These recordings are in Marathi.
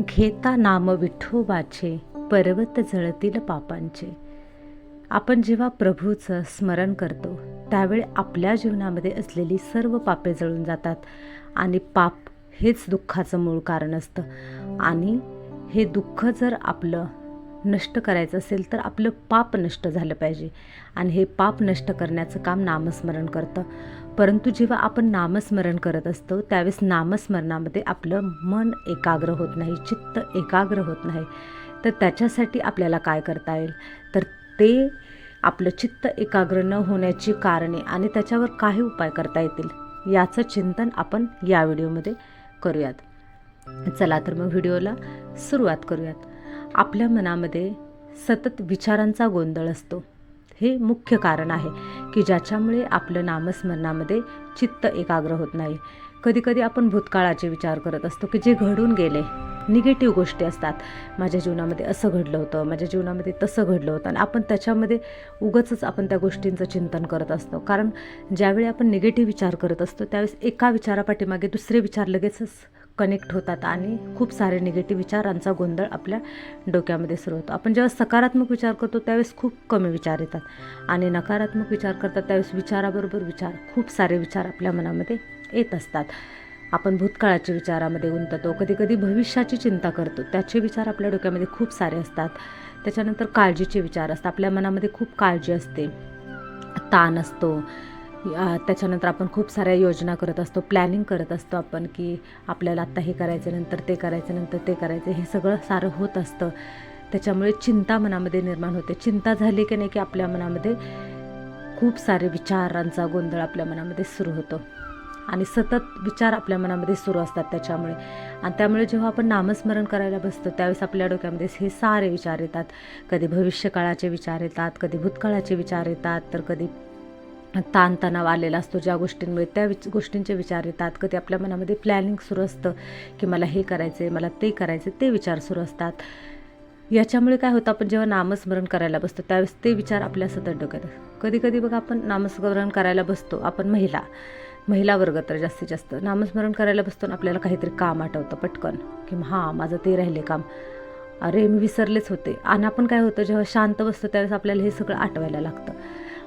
घेता नाम विठोबाचे पर्वत जळतील पापांचे. आपण जेव्हा प्रभूचं स्मरण करतो त्यावेळी आपल्या जीवनामध्ये असलेली सर्व पापे जळून जातात आणि पाप हेच दुःखाचं मूळ कारण असतं. आणि हे दुःख जर आपलं नष्ट करायचं असेल तर आपलं पाप नष्ट झालं पाहिजे. आणि हे पाप नष्ट करण्याचं काम नामस्मरण करतं. परंतु जेव्हा आपण नामस्मरण करत असतो त्यावेळेस नामस्मरणामध्ये आपलं मन एकाग्र होत नाही चित्त एकाग्र होत नाही. तर त्याच्यासाठी आपल्याला काय करता येईल? तर ते आपलं चित्त एकाग्र न होण्याची कारणे आणि त्याच्यावर काही उपाय करता येतील याचं चिंतन आपण या व्हिडिओमध्ये करूयात. चला तर मग व्हिडिओला सुरुवात करूयात. आपल्या मनामध्ये सतत विचारांचा गोंधळ असतो. हे मुख्य कारण आहे की ज्याच्यामुळे आपलं नामस्मरणामध्ये चित्त एकाग्र होत नाही. कधीकधी आपण भूतकाळाचे विचार करत असतो की जे घडून गेले निगेटिव्ह गोष्टी असतात. माझ्या जीवनामध्ये असं घडलं होतं माझ्या जीवनामध्ये तसं घडलं होतं. आणि आपण त्याच्यामध्ये उगचच आपण त्या गोष्टींचं चिंतन करत असतो. कारण ज्यावेळी आपण निगेटिव्ह विचार करत असतो त्यावेळेस एका विचारापाठीमागे दुसरे विचार लगेचच कनेक्ट होतात आणि खूप सारे निगेटिव्ह विचारांचा गोंधळ आपल्या डोक्यामध्ये सुरू होतो. आपण जेव्हा सकारात्मक विचार करतो त्यावेळेस खूप कमी विचार येतात. आणि नकारात्मक विचार करतात त्यावेळेस विचाराबरोबर विचार खूप सारे विचार आपल्या मनामध्ये येत असतात. आपण भूतकाळाच्या विचारामध्ये गुंततो कधी कधी भविष्याची चिंता करतो त्याचे विचार आपल्या डोक्यामध्ये खूप सारे असतात. त्याच्यानंतर काळजीचे विचार असतात आपल्या मनामध्ये खूप काळजी असते ताण असतो त्याच्यानंतर आपण खूप साऱ्या योजना करत असतो प्लॅनिंग करत असतो आपण की आपल्याला आत्ता हे करायचं नंतर ते करायचं नंतर ते करायचं हे सगळं सारं होत असतं. त्याच्यामुळे चिंता मनामध्ये निर्माण होते. चिंता झाली की नाही की आपल्या मनामध्ये खूप सारे विचारांचा गोंधळ आपल्या मनामध्ये सुरू होतो. आणि सतत विचार आपल्या मनामध्ये सुरू असतात त्याच्यामुळे. आणि त्यामुळे जेव्हा आपण नामस्मरण करायला बसतो त्यावेळेस आपल्या डोक्यामध्ये हे सारे विचार येतात. कधी भविष्यकाळाचे विचार येतात कधी भूतकाळाचे विचार येतात तर कधी ताणतणाव आलेला असतो ज्या गोष्टींमुळे त्या विच गोष्टींचे विचार येतात. कधी आपल्या मनामध्ये प्लॅनिंग सुरू असतं की मला हे करायचं आहे मला ते करायचं ते विचार सुरू असतात. याच्यामुळे काय होतं आपण जेव्हा नामस्मरण करायला बसतो त्यावेळेस ते विचार आपल्या सतत डोक्यात कधी कधी बघा आपण नामस्मरण करायला बसतो आपण महिला महिला वर्ग तर जास्तीत जास्त. नामस्मरण करायला बसतो ना आपल्याला काहीतरी काम आठवतं पटकन की हां माझं ते राहिले काम. अरे मी विसरलेच होते. आणि आपण काय होतं जेव्हा शांत बसतो त्यावेळेस आपल्याला हे सगळं आठवायला लागतं.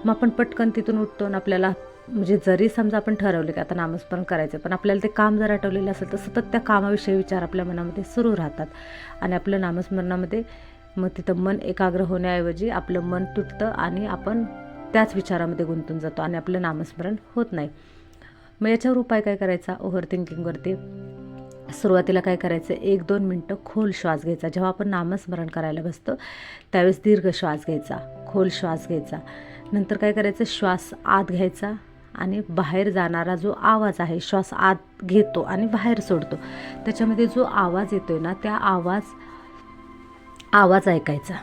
मग आपण पटकन तिथून उठतो आणि आपल्याला म्हणजे जरी समजा आपण ठरवलं की आता नामस्मरण करायचं पण आपल्याला ते काम जर आठवलेलं असेल तर सतत त्या कामाविषयी विचार आपल्या मनामध्ये सुरू राहतात. आणि आपलं नामस्मरणामध्ये मग तिथं मन एकाग्र होण्याऐवजी आपलं मन तुटतं आणि आपण त्याच विचारामध्ये गुंतून जातो आणि आपलं नामस्मरण होत नाही. मग याच्यावर उपाय काय करायचा? ओव्हर थिंकिंगवरती सुरुवातीला काय करायचं? एक दोन मिनटं खोल श्वास घ्यायचा. जेव्हा आपण नामस्मरण करायला बसतो त्यावेळेस दीर्घ श्वास घ्यायचा. खोल श्वास घ्यायचा. नंतर काय करायचं? श्वास आत घ्यायचा आणि बाहेर जाणारा जो आवाज आहे श्वास आत घेतो आणि बाहेर सोडतो. त्याच्यामध्ये जो आवाज येतो आहे ना त्या आवाज आवाज ऐकायचा.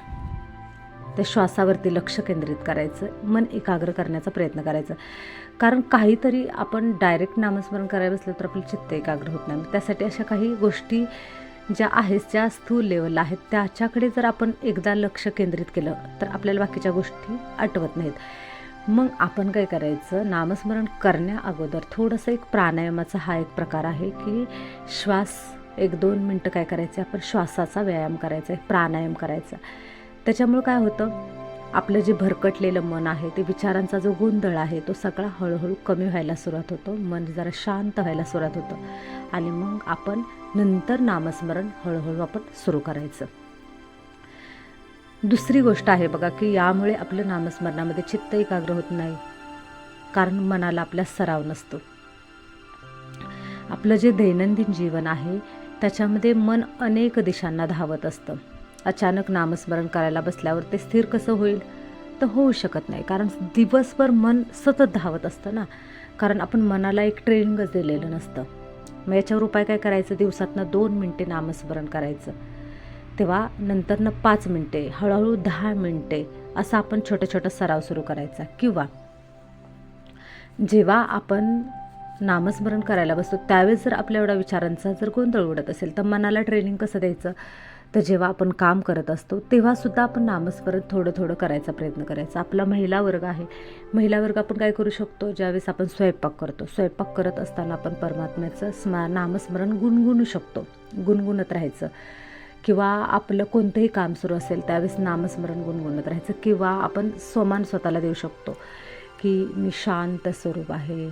त्या श्वासावरती लक्ष केंद्रित करायचं मन एकाग्र करण्याचा प्रयत्न करायचा. कारण काहीतरी आपण डायरेक्ट नामस्मरण करायला बसलं तर आपलं चित्त एकाग्र होत नाही. त्यासाठी अशा काही गोष्टी ज्या आहेत ज्या स्थूल लेवलला आहेत त्याच्याकडे जर आपण एकदा लक्ष केंद्रित केलं तर आपल्याला बाकीच्या गोष्टी आठवत नाहीत. मग आपण काय करायचं? नामस्मरण करण्या अगोदर थोडंसं एक प्राणायामाचा हा एक प्रकार आहे की श्वास एक दोन मिनटं काय करायचं? आपण श्वासाचा व्यायाम करायचा एक प्राणायाम करायचा. त्याच्यामुळं काय होतं? आपलं जे भरकटलेलं मन आहे ते विचारांचा जो गोंधळ आहे तो सगळा हळूहळू कमी व्हायला सुरुवात होतो. मन जरा शांत व्हायला सुरुवात होतं. आणि मग आपण नंतर नामस्मरण हळूहळू आपण सुरू करायचं. दुसरी गोष्ट आहे बघा की यामुळे आपलं नामस्मरणामध्ये चित्त एकाग्र होत नाही. कारण मनाला आपल्या सराव नसतो. आपलं जे दैनंदिन जीवन आहे त्याच्यामध्ये मन अनेक दिशांना धावत असतं. अचानक नामस्मरण करायला बसल्यावर ते स्थिर कसं होईल? तर होऊ शकत नाही कारण दिवसभर मन सतत धावत असतं ना. कारण आपण मनाला एक ट्रेनिंगच दिलेलं नसतं. मग याच्यावर उपाय काय करायचं? दिवसातनं दोन मिनटे नामस्मरण करायचं. तेव्हा नंतरनं पाच मिनटे हळूहळू दहा मिनटे असा आपण छोटं छोटं सराव सुरू करायचा. किंवा जेव्हा आपण नामस्मरण करायला बसतो त्यावेळेस जर आपल्या एवढा विचारांचा जर गोंधळ उडत असेल तर मनाला ट्रेनिंग कसं द्यायचं? तर जेव्हा आपण काम करत असतो तेव्हासुद्धा आपण नामस्मरण थोडं थोडं करायचा प्रयत्न करायचा. आपला महिला वर्ग आहे. महिला वर्ग आपण काय करू शकतो? ज्यावेळेस आपण स्वयंपाक करतो. स्वयंपाक करत असताना आपण परमात्म्याचं स्मा नामस्मरण गुणगुणू शकतो. गुणगुणत राहायचं. किंवा आपलं कोणतंही काम सुरू असेल त्यावेळेस नामस्मरण गुणगुणत राहायचं. किंवा आपण स्वमान स्वतःला देऊ शकतो. की मी शांत स्वरूप आहे.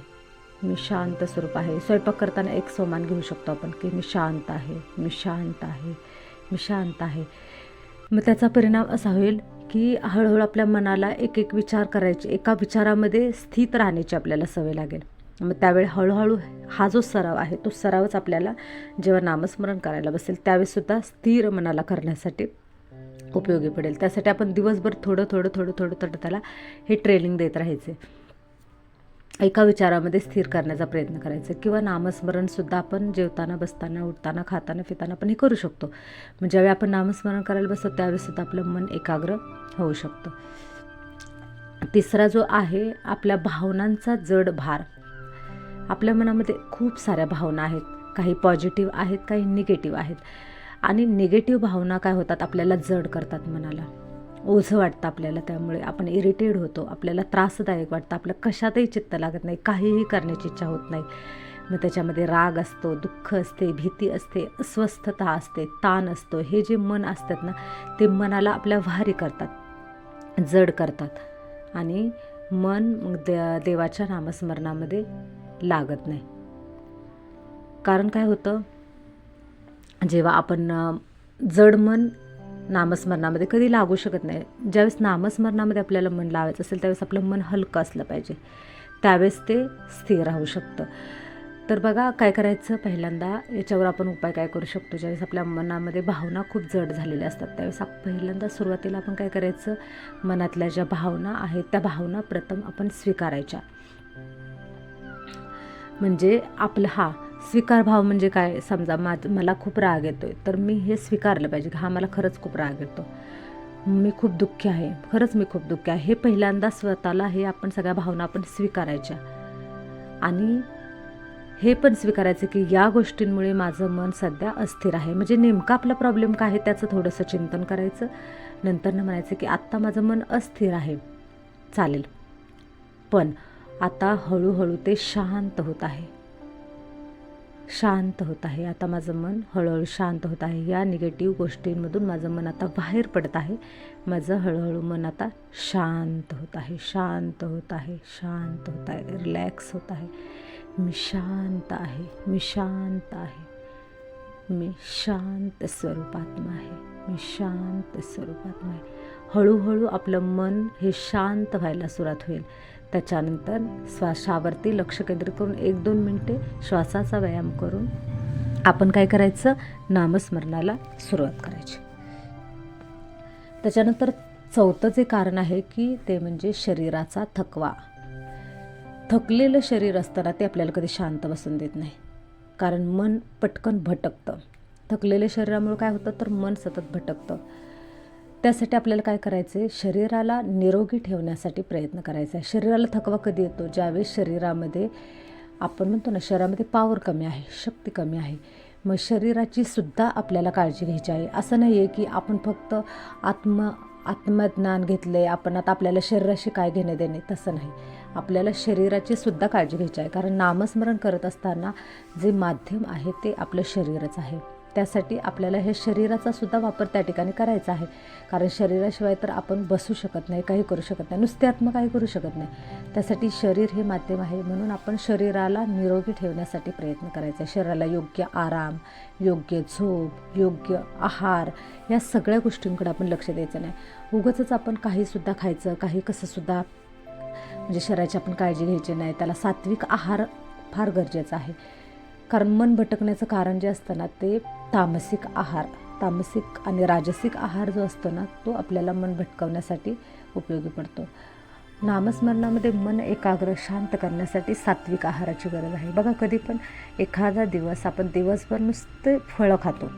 मी शांत स्वरूप आहे. स्वयंपाक करताना एक सोमान घेऊ शकतो आपण की मी शांत आहे. मी शांत आहे. मी शांत आहे. मग त्याचा परिणाम असा होईल की हळूहळू आपल्या मनाला एक एक विचार करायचे एका विचारामध्ये स्थित राहण्याची आपल्याला सवय लागेल. मग त्यावेळी हळूहळू हा जो सराव आहे तो सरावच आपल्याला जेव्हा नामस्मरण करायला बसेल त्यावेळेसुद्धा स्थिर मनाला करण्यासाठी उपयोगी पडेल. त्यासाठी आपण दिवसभर थोडं थोडं थोडं थोडं थोडं त्याला हे ट्रेनिंग देत राहायचे. एका विचारामध्ये स्थिर करण्याचा प्रयत्न करायचा किंवा नामस्मरणसुद्धा आपण जेवताना बसताना उठताना खाताना फिताना पण हे करू शकतो. मग ज्यावेळी आपण नामस्मरण करायला बसतो त्यावेळेसुद्धा आपलं मन एकाग्र होऊ शकतं. तिसरा जो आहे आपल्या भावनांचा जड भार. आपल्या मनामध्ये खूप साऱ्या भावना आहेत. काही पॉझिटिव्ह आहेत काही निगेटिव्ह आहेत. आणि निगेटिव्ह भावना काय होतात? आपल्याला जड करतात मनाला. ओझं वाटतं आपल्याला त्यामुळे. आपण इरिटेड होतो. आपल्याला त्रासदायक वाटतं. आपलं कशातही चित्त लागत नाही. काहीही करण्याची इच्छा होत नाही. मग त्याच्यामध्ये राग असतो दुःख असते भीती असते अस्वस्थता असते ताण असतो. हे जे मन असतात ना ते मनाला आपल्या भारी करतात. जड करतात. आणि मन दे देवाच्या नामस्मरणामध्ये लागत नाही. कारण काय होतं? जेव्हा आपण जड मन नामस्मरणामध्ये कधी लागू शकत नाही. ज्यावेळेस नामस्मरणामध्ये आपल्याला मन लावायचं असेल त्यावेळेस आपलं मन हलकं असलं पाहिजे. त्यावेळेस ते स्थिर राहू शकतं. तर बघा काय करायचं? पहिल्यांदा याच्यावर आपण उपाय काय करू शकतो? ज्यावेळेस आपल्या मनामध्ये भावना खूप जड झालेल्या असतात त्यावेळेस आप पहिल्यांदा सुरुवातीला आपण काय करायचं? मनातल्या ज्या भावना आहेत त्या भावना प्रथम आपण स्वीकारायच्या. म्हणजे आपलं हा स्वीकारभाव म्हणजे काय? समजा मा मला खूप राग येतो आहे तर मी हे स्वीकारलं पाहिजे की हा मला खरंच खूप राग येतो. मी खूप दुःखी आहे खरंच मी खूप दुःखी आहे. हे पहिल्यांदा स्वतःला हे आपण सगळ्या भावना आपण स्वीकारायच्या. आणि हे पण स्वीकारायचं की या गोष्टींमुळे माझं मन सध्या अस्थिर आहे. म्हणजे नेमका आपला प्रॉब्लेम काय आहे त्याचं थोडंसं चिंतन करायचं. नंतरनं म्हणायचं की आत्ता माझं मन अस्थिर आहे चालेल. पण आता हळूहळू ते शांत होत आहे. शांत होत आहे. आता माझं मन हळूहळू शांत होत आहे. या निगेटिव्ह गोष्टींमधून माझं मन आता बाहेर पडत आहे. माझं हळूहळू मन आता शांत होत आहे. शांत होत आहे. शांत होत आहे. रिलॅक्स होत आहे. मी शांत आहे. मी शांत आहे. मी शांत स्वरूपात्मा आहे. मी शांत स्वरूपात्मा आहे. हळूहळू आपलं मन हे शांत व्हायला सुरुवात होईल. त्याच्यानंतर श्वासावरती लक्ष केंद्रित करून एक दोन मिनटे श्वासाचा व्यायाम करून आपण काय करायचं? नामस्मरणाला सुरुवात करायची. त्याच्यानंतर चौथं जे कारण आहे की ते म्हणजे शरीराचा थकवा. थकलेलं शरीर असताना ते आपल्याला कधी शांत बसून देत नाही. कारण मन पटकन भटकतं. थकलेल्या शरीरामुळे काय होतं? तर मन सतत भटकतं. त्यासाठी आपल्याला काय करायचं आहे शरीराला निरोगी ठेवण्यासाठी प्रयत्न करायचा आहे. शरीराला थकवा कधी येतो? ज्यावेळेस शरीरामध्ये आपण म्हणतो ना शरीरामध्ये पावर कमी आहे शक्ती कमी आहे मग शरीराची सुद्धा आपल्याला काळजी घ्यायची आहे. असं नाही आहे की आपण फक्त आत्म आत्मज्ञान घेतलं आहे आपण आता आपल्याला शरीराशी काय घेणे देणे तसं नाही. आपल्याला शरीराची सुद्धा काळजी घ्यायची आहे. कारण नामस्मरण करत असताना जे माध्यम आहे ते आपलं शरीरच आहे. त्यासाठी आपल्याला हे शरीराचा सुद्धा वापर त्या ठिकाणी करायचा आहे. कारण शरीराशिवाय तर आपण बसू शकत नाही काही करू शकत नाही नुसते आत्म काही करू शकत नाही. त्यासाठी शरीर हे माध्यम आहे म्हणून आपण शरीराला निरोगी ठेवण्यासाठी प्रयत्न करायचा आहे. शरीराला योग्य आराम योग्य झोप योग्य आहार या सगळ्या गोष्टींकडे आपण लक्ष द्यायचं नाही. उगंच आपण काहीसुद्धा खायचं काही कसंसुद्धा म्हणजे शरीराची आपण काळजी घ्यायची नाही. त्याला सात्विक आहार फार गरजेचा आहे. कारण मन भटकण्याचं कारण जे असतं ना ते तामसिक आहार. तामसिक आणि राजसिक आहार जो असतो ना तो आपल्याला मन भटकवण्यासाठी उपयोगी पडतो. नामस्मरणामध्ये मन एकाग्र शांत करण्यासाठी सात्विक आहाराची गरज आहे. बघा कधी पण एखादा दिवस आपण दिवसभर नुसते फळं खातो.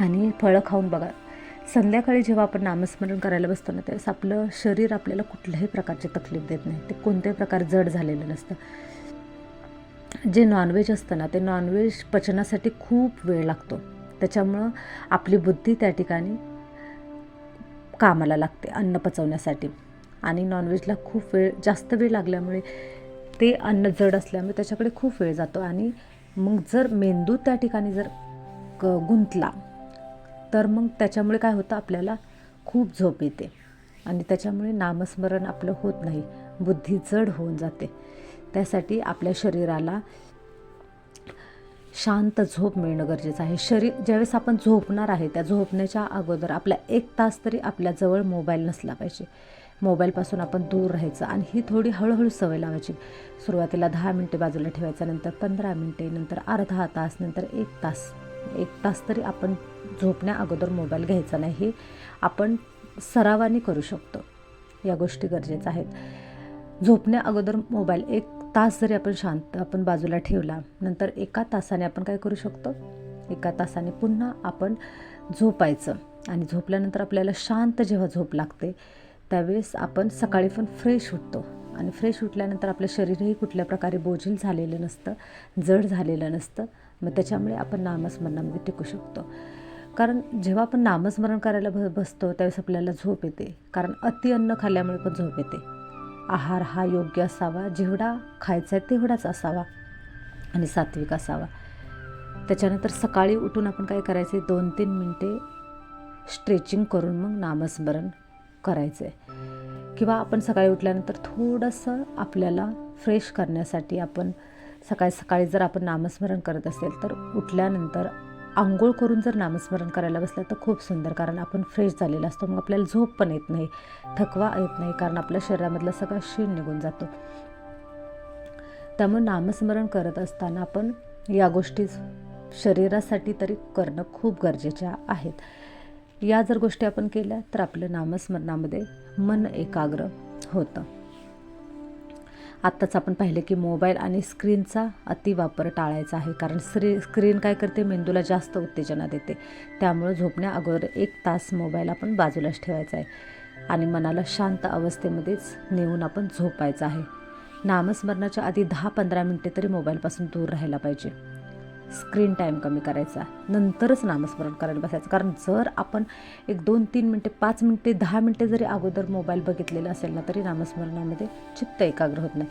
आणि फळं खाऊन बघा संध्याकाळी जेव्हा आपण नामस्मरण करायला बसतो ना त्यावेळेस आपलं शरीर आपल्याला कुठल्याही प्रकारची तकलीफ देत नाही. ते कोणत्याही प्रकार जड झालेलं नसतं. जे नॉनव्हेज असतं ना ते नॉनव्हेज पचनासाठी खूप वेळ लागतो. त्याच्यामुळं आपली बुद्धी त्या ठिकाणी कामाला लागते अन्न पचवण्यासाठी. आणि नॉनव्हेजला खूप वेळ जास्त वेळ लागल्यामुळे ते अन्न जड असल्यामुळे त्याच्याकडे खूप वेळ जातो. आणि मग जर मेंदू त्या ठिकाणी जर क गुंतला तर मग त्याच्यामुळे काय होतं आपल्याला खूप झोप येते. आणि त्याच्यामुळे नामस्मरण आपलं होत नाही. बुद्धी जड होऊन जाते. त्यासाठी आपल्या शरीराला शांत झोप मिळणं गरजेचं आहे. शरीर ज्यावेळेस आपण झोपणार आहे त्या झोपण्याच्या अगोदर आपला एक तास तरी आपल्याजवळ मोबाईल नसला पाहिजे. मोबाईलपासून आपण दूर राहायचं आणि ही थोडी हळूहळू सवय लावायची. सुरुवातीला दहा मिनटे बाजूला ठेवायचं नंतर पंधरा मिनटे नंतर अर्धा तास नंतर एक तास. एक तास तरी आपण झोपण्या अगोदर मोबाईल घ्यायचा नाही. हे आपण सरावाने करू शकतो. या गोष्टी गरजेच्या आहेत. झोपण्या अगोदर मोबाईल एक तास जरी आपण शांत आपण बाजूला ठेवला नंतर एका तासाने आपण काय करू शकतो? एका तासाने पुन्हा आपण झोपायचं. आणि झोपल्यानंतर आपल्याला शांत जेव्हा झोप लागते त्यावेळेस आपण सकाळी पण फ्रेश उठतो. आणि फ्रेश उठल्यानंतर आपलं शरीरही कुठल्या प्रकारे बोजील झालेलं नसतं जड झालेलं नसतं. मग त्याच्यामुळे आपण नामस्मरणामध्ये म्हणजे टिकू शकतो. कारण जेव्हा आपण नामस्मरण करायला ब बसतो त्यावेळेस आपल्याला झोप येते. कारण अति अन्न खाल्ल्यामुळे पण झोप येते. आहार हा योग्य असावा जेवढा खायचा आहे तेवढाच असावा आणि सात्विक असावा. त्याच्यानंतर सकाळी उठून आपण काय करायचे दोन तीन मिनटे स्ट्रेचिंग करून मग नामस्मरण करायचं आहे किंवा आपण सकाळी उठल्यानंतर थोडंसं आपल्याला फ्रेश करण्यासाठी आपण सकाळी सकाळी जर आपण नामस्मरण करत असेल तर उठल्यानंतर आंघोळ करून जर नामस्मरण करायला बसलं तर खूप सुंदर कारण आपण फ्रेश झालेला असतो मग आपल्याला झोप पण येत नाही थकवा येत नाही कारण आपल्या शरीरामधला सगळा शीण निघून जातो. त्यामुळे नामस्मरण करत असताना आपण या गोष्टी शरीरासाठी तरी करणं खूप गरजेच्या आहेत. या जर गोष्टी आपण केल्या तर आपलं नामस्मरणामध्ये मन एकाग्र होतं. आत्ताच आपण पाहिले की मोबाईल आणि स्क्रीनचा अतिवापर टाळायचा आहे. कारण स्क्री स्क्रीन काय करते? मेंदूला जास्त उत्तेजना देते. त्यामुळं झोपण्या अगोदर एक तास मोबाईल आपण बाजूलाच ठेवायचा आहे. आणि मनाला शांत अवस्थेमध्येच नेऊन आपण झोपायचं आहे. नामस्मरणाच्या आधी दहा पंधरा मिनटे तरी मोबाईलपासून दूर राहायला पाहिजे. स्क्रीन टाईम कमी करायचा नंतरच नामस्मरण करायला बसायचं. कारण जर आपण एक दोन तीन मिनटे पाच मिनटे दहा मिनटे जरी अगोदर मोबाईल बघितलेला असेल ना तरी नामस्मरणामध्ये चित्त एकाग्र होत नाही.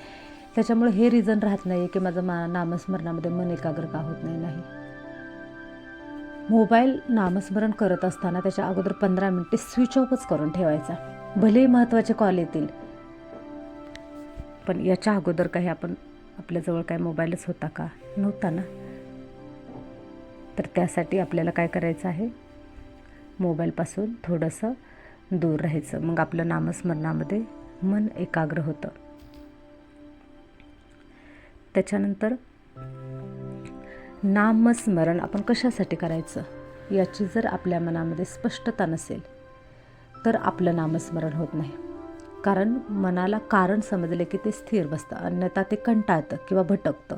त्याच्यामुळे हे रिझन राहत नाही की माझं मा नामस्मरणामध्ये मन एकाग्र का होत नाही नाही. मोबाईल नामस्मरण करत असताना त्याच्या अगोदर पंधरा मिनटे स्विच ऑफच करून ठेवायचा. भलेही महत्त्वाचे कॉल येतील पण याच्या अगोदर काही आपण आपल्याजवळ काय मोबाईलच होता का? नव्हता ना? तर त्यासाठी आपल्याला काय करायचं आहे? मोबाईलपासून थोडंसं दूर राहायचं. मग आपलं नामस्मरणामध्ये मन एकाग्र होतं. त्याच्यानंतर नामस्मरण आपण कशासाठी करायचं? याची जर आपल्या मनामध्ये स्पष्टता नसेल तर आपलं नामस्मरण होत नाही. कारण मनाला कारण समजले की ते स्थिर बसतं. अन्यथा ते कंटाळतं किंवा भटकतं.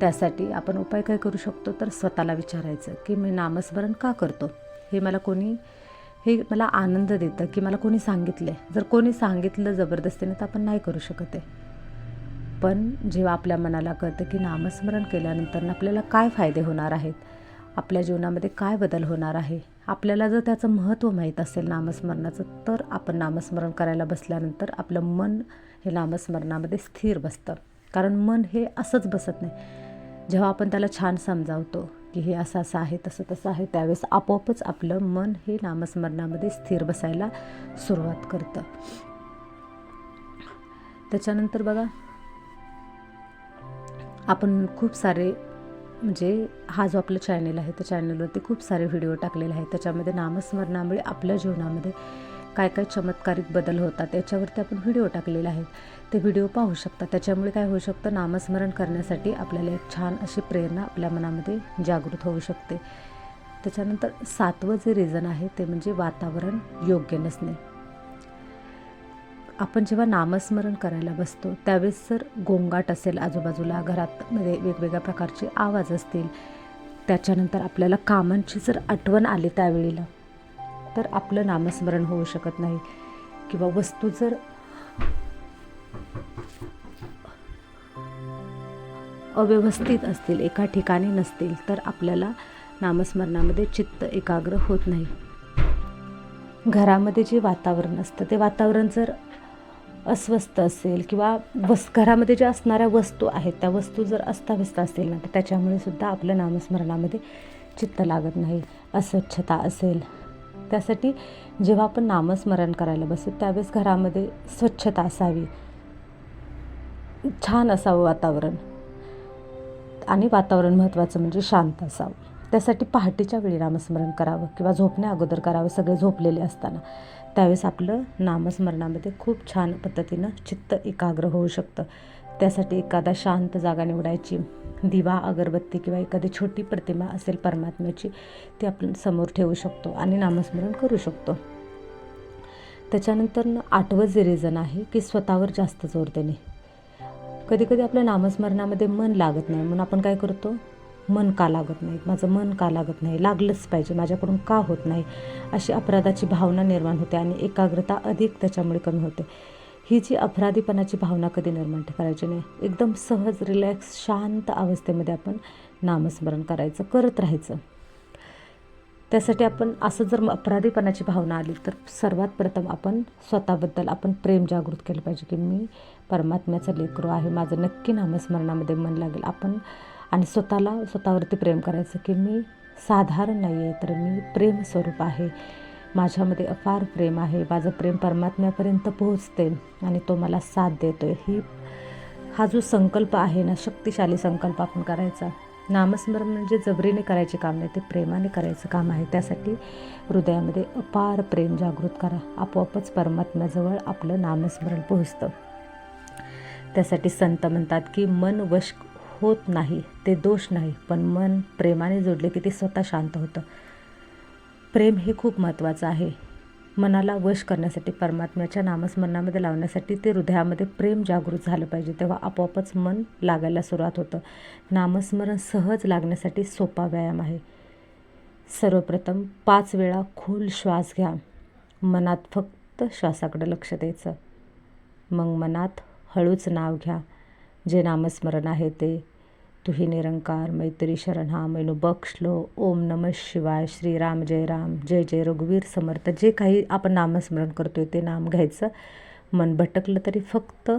त्यासाठी आपण उपाय काय करू शकतो? तर स्वतःला विचारायचं की मी नामस्मरण का करतो? हे मला कोणी हे मला आनंद देतं की मला कोणी सांगितलं आहे जर कोणी सांगितलं जबरदस्तीने तर आपण नाही करू शकत आहे. पण जेव्हा आपल्या मनाला कळतं की नामस्मरण केल्यानंतर आपल्याला काय फायदे होणार आहेत? आपल्या जीवनामध्ये काय बदल होणार आहे? आपल्याला जर त्याचं महत्त्व माहीत असेल नामस्मरणाचं तर आपण नामस्मरण करायला बसल्यानंतर आपलं मन हे नामस्मरणामध्ये स्थिर बसतं. कारण मन हे असंच बसत नाही. जेव्हा आपण त्याला छान समजावतो की हे असं असं आहे तसं तसं आहे त्यावेळेस आपोआपच आपलं मन हे नामस्मरणामध्ये स्थिर बसायला सुरुवात करतं. त्याच्यानंतर बघा आपण खूप सारे म्हणजे हा जो आपलं चॅनल आहे त्या चॅनलवरती खूप सारे व्हिडिओ टाकलेले आहेत. त्याच्यामध्ये नामस्मरणामुळे आपल्या जीवनामध्ये काय काय चमत्कारिक बदल होतात याच्यावरती आपण व्हिडिओ टाकलेले आहेत. ते व्हिडिओ पाहू शकता. त्याच्यामुळे काय होऊ शकतं? नामस्मरण करण्यासाठी आपल्याला एक छान अशी प्रेरणा आपल्या मनामध्ये जागृत होऊ शकते. त्याच्यानंतर सातवं जे रिझन आहे ते म्हणजे वातावरण योग्य नसणे. आपण जेव्हा नामस्मरण करायला बसतो त्यावेळेस जर गोंगाट असेल आजूबाजूला घरात मध्ये वेगवेगळ्या प्रकारचे आवाज असतील त्याच्यानंतर आपल्याला कामांची जर आठवण आली त्यावेळेला तर आपलं नामस्मरण होऊ शकत नाही. किंवा वस्तू जर अव्यवस्थित असतील एका ठिकाणी नसतील तर आपल्याला नामस्मरणामध्ये चित्त एकाग्र होत नाही. घरामध्ये जे वातावरण असतं ते वातावरण जर अस्वस्थ असेल किंवा वस घरामध्ये ज्या असणाऱ्या वस्तू आहेत त्या वस्तू जर अस्ताव्यस्त असतील ना तर त्याच्यामुळे सुद्धा आपलं नामस्मरणामध्ये चित्त लागत नाही. अस्वच्छता असेल त्यासाठी जेव्हा आपण नामस्मरण करायला बसू त्यावेळेस घरामध्ये स्वच्छता असावी. छान असावं वातावरण. आणि वातावरण महत्त्वाचं म्हणजे शांत असावं. त्यासाठी पहाटेच्या वेळी नामस्मरण करावं किंवा झोपण्या अगोदर करावं सगळे झोपलेले असताना. त्यावेळेस आपलं नामस्मरणामध्ये खूप छान पद्धतीनं चित्त एकाग्र होऊ शकतं. त्यासाठी एखादा शांत जागा निवडायची. दिवा अगरबत्ती किंवा एखादी छोटी प्रतिमा असेल परमात्म्याची ती आपण समोर ठेवू शकतो आणि नामस्मरण करू शकतो. त्याच्यानंतर आठवं जे रिझन आहे की स्वतःवर जास्त जोर देणे. कधीकधी आपल्या नामस्मरणामध्ये मन लागत नाही. म्हणून आपण काय करतो? मन का लागत नाही? माझं मन का लागत नाही? लागलंच पाहिजे. माझ्याकडून का होत नाही? अशी अपराधाची भावना निर्माण होते आणि एकाग्रता अधिक त्याच्यामुळे कमी होते. ही जी अपराधीपणाची भावना कधी निर्माण करायची नाही एकदम सहज रिलॅक्स शांत अवस्थेमध्ये आपण नामस्मरण करायचं करत राहायचं. त्यासाठी आपण असं जर अपराधीपणाची भावना आली तर सर्वात प्रथम आपण स्वतःबद्दल आपण प्रेम जागृत केलं पाहिजे की मी परमात्म्याचा लेकरू आहे माझं नक्की नामस्मरणामध्ये मन लागेल. आपण आणि स्वतःला स्वतःवरती प्रेम करायचं की मी साधारण नाही आहे तर मी प्रेम स्वरूप आहे. माझ्यामध्ये अफार प्रेम आहे. माझं प्रेम परमात्म्यापर्यंत पोहोचते आणि तो मला साथ देतो आहे ही हा जो संकल्प आहे ना शक्तिशाली संकल्प आपण करायचा. नामस्मरण म्हणजे जबरीने करायचे काम नाही ते प्रेमाने करायचं काम आहे. त्यासाठी हृदयामध्ये अपार प्रेम जागृत करा. आपोआपच परमात्म्याजवळ आपलं नामस्मरण पोहोचतं. त्यासाठी संत म्हणतात की मन वश होत नाही ते दोष नाही. पण मन प्रेमाने जोडले की ते स्वतः शांत होतं. प्रेम हे खूप महत्त्वाचं आहे. मनाला वश करण्यासाठी परमात्म्याच्या नामस्मरणामध्ये लावण्यासाठी ते हृदयामध्ये प्रेम जागृत झालं पाहिजे तेव्हा आपोआपच मन लागायला सुरुवात होतं. नामस्मरण सहज लागण्यासाठी सोपा व्यायाम आहे. सर्वप्रथम पाच वेळा खोल श्वास घ्या. मनात फक्त श्वासाकडे लक्ष द्यायचं. मग मनात हळूच नाव घ्या. जे नामस्मरण आहे ते तुही निरंकार मैत्री शरण हा मैनू बक्षलो ओम नम शिवाय श्रीराम जय राम जय जय रघुवीर समर्थ। जे काही आपण नामस्मरण करतो आहे ते नाम घ्यायचं. मन भटकलं तरी फक्त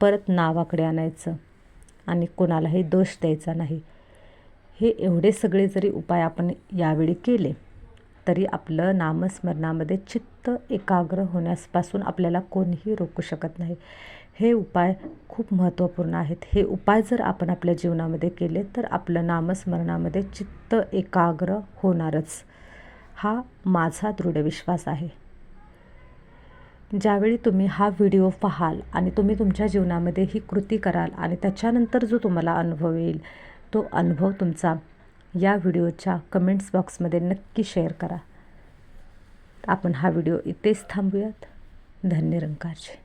परत नावाकडे आणायचं आणि कोणालाही दोष द्यायचा नाही. हे एवढे सगळे जरी उपाय आपण यावेळी केले तरी आपलं नामस्मरणामध्ये चित्त एकाग्र होण्यापासून आपल्याला कोणीही रोखू शकत नाही. हे उपाय खूप महत्त्वपूर्ण आहेत. हे उपाय जर आपण आपल्या जीवनामध्ये केले तर आपलं नामस्मरणामध्ये चित्त एकाग्र होणारच. हा माझा दृढ विश्वास आहे. ज्यावेळी तुम्ही हा व्हिडिओ पाहाल आणि तुम्ही तुमच्या जीवनामध्ये ही कृती कराल आणि त्याच्यानंतर जो तुम्हाला अनुभव येईल तो अनुभव तुमचा या व्हिडिओच्या कमेंट्स बॉक्समध्ये नक्की शेअर करा. आपण हा व्हिडिओ इथेच थांबूयात. धन्य रंगाचे